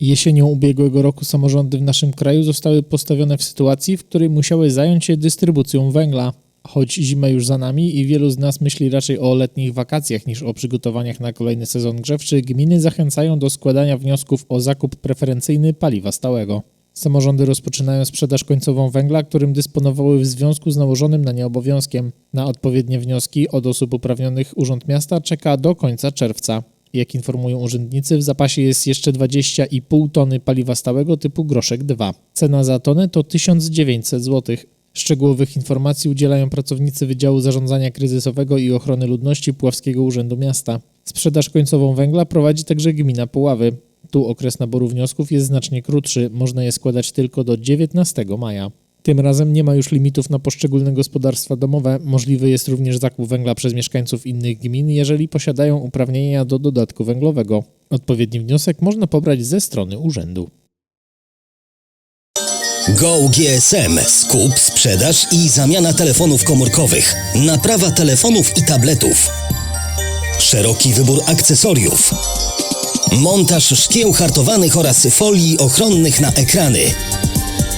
Jesienią ubiegłego roku samorządy w naszym kraju zostały postawione w sytuacji, w której musiały zająć się dystrybucją węgla. Choć zima już za nami i wielu z nas myśli raczej o letnich wakacjach niż o przygotowaniach na kolejny sezon grzewczy, gminy zachęcają do składania wniosków o zakup preferencyjny paliwa stałego. Samorządy rozpoczynają sprzedaż końcową węgla, którym dysponowały w związku z nałożonym na nie obowiązkiem. Na odpowiednie wnioski od osób uprawnionych Urząd Miasta czeka do końca czerwca. Jak informują urzędnicy, w zapasie jest jeszcze 20,5 tony paliwa stałego typu groszek 2. Cena za tonę to 1900 zł. Szczegółowych informacji udzielają pracownicy Wydziału Zarządzania Kryzysowego i Ochrony Ludności Puławskiego Urzędu Miasta. Sprzedaż końcową węgla prowadzi także gmina Puławy. Tu okres naboru wniosków jest znacznie krótszy, można je składać tylko do 19 maja. Tym razem nie ma już limitów na poszczególne gospodarstwa domowe. Możliwy jest również zakup węgla przez mieszkańców innych gmin, jeżeli posiadają uprawnienia do dodatku węglowego. Odpowiedni wniosek można pobrać ze strony urzędu. Go GSM. Skup, sprzedaż i zamiana telefonów komórkowych. Naprawa telefonów i tabletów. Szeroki wybór akcesoriów. Montaż szkieł hartowanych oraz folii ochronnych na ekrany.